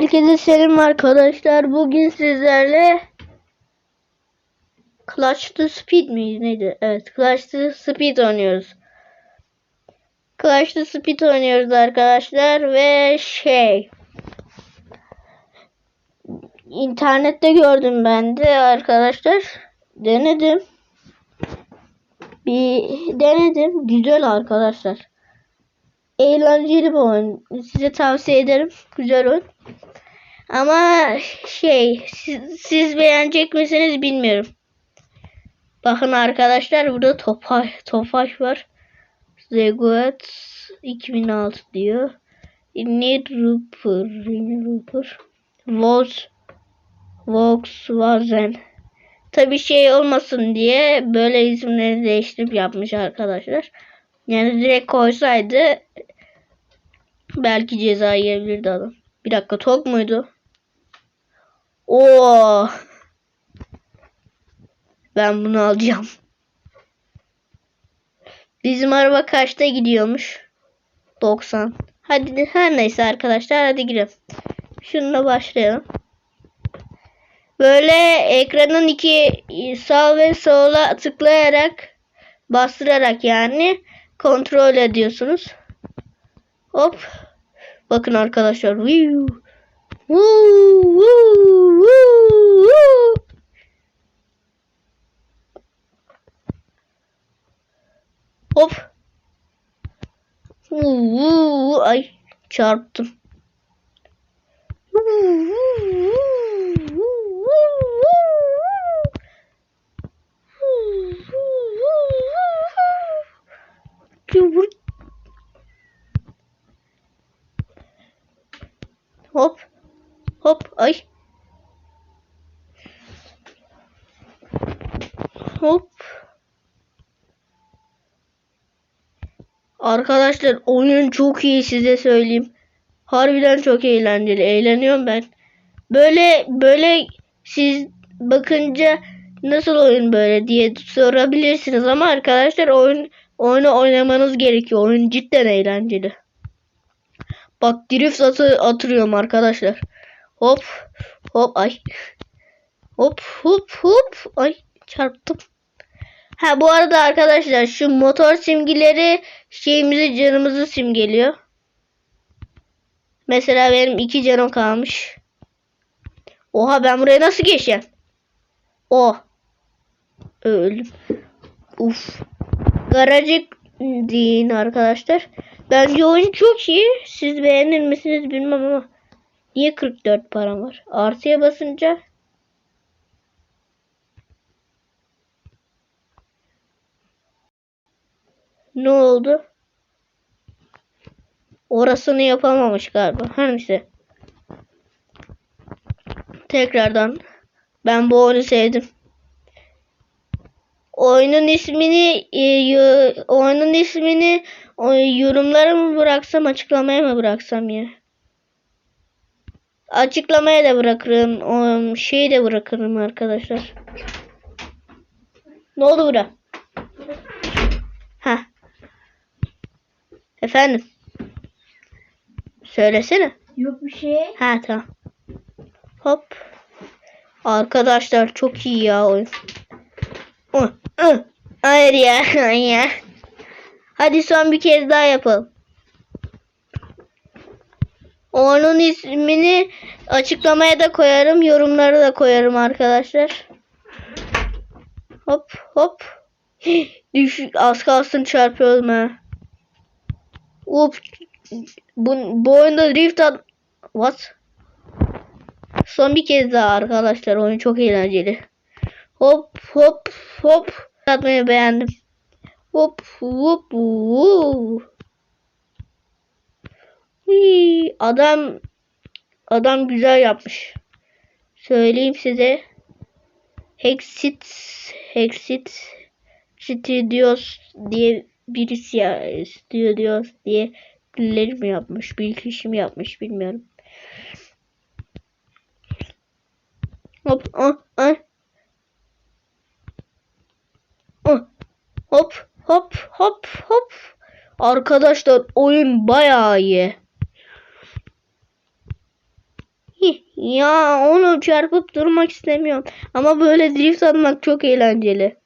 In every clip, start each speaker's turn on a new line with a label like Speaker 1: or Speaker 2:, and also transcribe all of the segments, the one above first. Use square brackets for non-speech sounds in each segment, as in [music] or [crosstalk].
Speaker 1: Herkese selam arkadaşlar. Bugün sizlerle Clutch to Speed miydi neydi? Evet Clutch to Speed oynuyoruz. Clutch to Speed oynuyoruz arkadaşlar ve şey internette gördüm ben de arkadaşlar. Denedim. Bir denedim. Güzel arkadaşlar. Eğlenceli bir oyun. Size tavsiye ederim. Güzel oyun. Ama şey siz, siz beğenecek misiniz bilmiyorum. Bakın arkadaşlar burada Tofaş, Tofaş var. Zeguet 2006 diyor. Need Rupert, Rupert, Vox, Volkswagen. Tabi şey olmasın diye böyle isimleri değiştirip yapmış arkadaşlar. Yani direkt koysaydı belki ceza yiyebilirdi adam. Bir dakika tok muydu? Oo. Ben bunu alacağım. Bizim araba kaçta gidiyormuş? 90. Hadi her neyse arkadaşlar hadi girelim. Şununla başlayalım. Böyle ekranın iki sağ ve sola tıklayarak bastırarak yani kontrol ediyorsunuz. Hop. Bakın arkadaşlar. Woo. Woo, woo, woo, woo. Hop. Woo, woo. Ay çarptım. Hop. Hop. Ay. Hop. Arkadaşlar oyun çok iyi size söyleyeyim. Harbiden çok eğlenceli. Eğleniyorum ben. Böyle böyle siz bakınca nasıl oyun böyle diye sorabilirsiniz ama arkadaşlar oyun oyunu oynamanız gerekiyor. Oyun cidden eğlenceli. Bak drift atı atırıyorum arkadaşlar. Hop hop ay. Hop hop hop ay çarptım. Ha bu arada arkadaşlar şu motor simgeleri şeyimizi canımızı simgeliyor. Mesela benim iki canım kalmış. Oha ben buraya nasıl geçeceğim? Oh. Öldüm. Uf. Garajık deyin arkadaşlar. Bence oyun çok iyi. Siz beğenir misiniz bilmem ama. Niye 44 param var? Artıya basınca ne oldu? Orasını yapamamış galiba. Her neyse. Tekrardan. Ben bu oyunu sevdim. Oyunun ismini e, oyunun ismini yorumlara mı bıraksam açıklamaya mı bıraksam ya? Açıklamaya da bırakırım. O şeyi de bırakırım arkadaşlar. Ne oldu bura? Ha. Efendim. Söylesene.
Speaker 2: Yok bir şey.
Speaker 1: Ha tamam. Hop. Arkadaşlar çok iyi ya oyun. Hayır ya. [laughs] ya. Hadi son bir kez daha yapalım. Onun ismini açıklamaya da koyarım. Yorumlara da koyarım arkadaşlar. Hop hop. [gasps] Düş az kalsın çarpıyorum ha. Up. Bu, bu oyunda drift at... What? Son bir kez daha arkadaşlar. Oyun çok eğlenceli. Hop hop hop. Atmayı beğendim. Hop hop hop. Hii, Adam adam güzel yapmış. Söyleyeyim size. Hexit Hexit Studios diye birisi ya, Studios diye birileri mi yapmış, bir kişi mi yapmış bilmiyorum. Hop, ah, ah. Ah. Hop, hop, hop, hop. Arkadaşlar oyun bayağı iyi. Ya onu çarpıp durmak istemiyorum. Ama böyle drift atmak çok eğlenceli.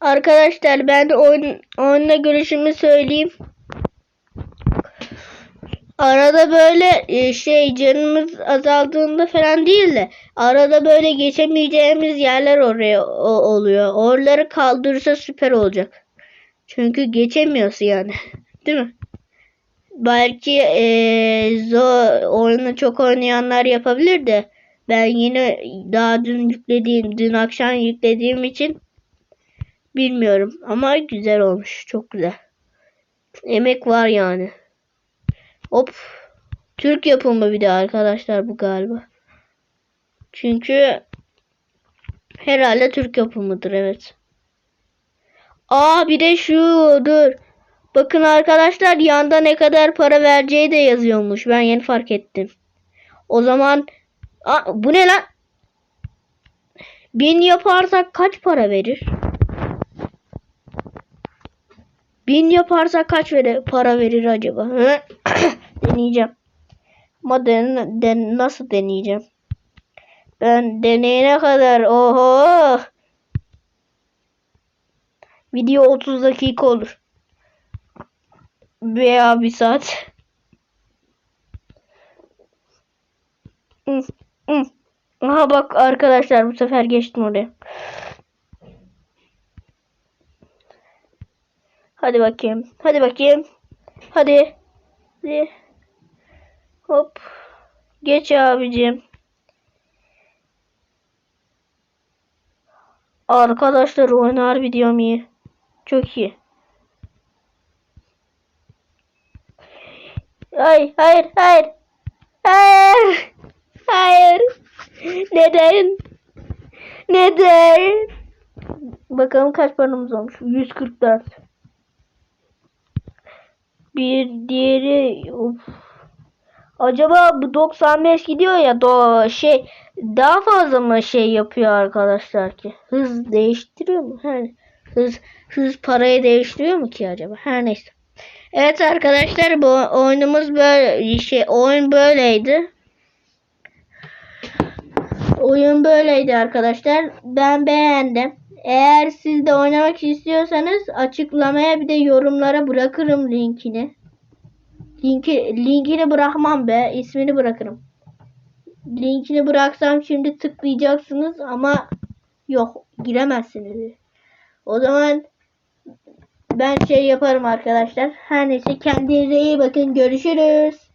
Speaker 1: Arkadaşlar ben oyun, oyunla görüşümü söyleyeyim. Arada böyle e, şey canımız azaldığında falan değil de arada böyle geçemeyeceğimiz yerler oraya o- oluyor. Oraları kaldırırsa süper olacak. Çünkü geçemiyorsun yani. [laughs] Değil mi? Belki eee zor oyunu çok oynayanlar yapabilir de ben yine daha dün yüklediğim, dün akşam yüklediğim için bilmiyorum ama güzel olmuş. Çok güzel. Emek var yani. Hop. Türk yapımı bir de arkadaşlar bu galiba. Çünkü herhalde Türk yapımıdır evet. Aa bir de şu dur. Bakın arkadaşlar yanda ne kadar para vereceği de yazıyormuş. Ben yeni fark ettim. O zaman Aa, bu ne lan? Bin yaparsak kaç para verir? Bin yaparsak kaç verir, para verir acaba? [coughs] Deneyeceğim. Ama den, den, nasıl deneyeceğim? Ben deneyene kadar oho. Video 30 dakika olur. Veya bir saat. Aha bak arkadaşlar bu sefer geçtim oraya. Hadi bakayım. Hadi bakayım. Hadi. Hadi. Hop. Geç abicim. Arkadaşlar oynar videom iyi. Çok iyi. Hayır, hayır, hayır. Hayır. Hayır. Neden? Neden? Bakalım kaç paramız olmuş. 144. Bir diğeri of. Acaba bu 95 gidiyor ya do şey daha fazla mı şey yapıyor arkadaşlar ki? Hız değiştiriyor mu? Her hız hız parayı değiştiriyor mu ki acaba? Her neyse. Evet arkadaşlar bu oyunumuz böyle şey oyun böyleydi. Oyun böyleydi arkadaşlar. Ben beğendim. Eğer siz de oynamak istiyorsanız açıklamaya bir de yorumlara bırakırım linkini. Linki, linkini bırakmam be. ismini bırakırım. Linkini bıraksam şimdi tıklayacaksınız ama yok giremezsiniz. O zaman ben şey yaparım arkadaşlar. Her neyse kendinize iyi bakın. Görüşürüz.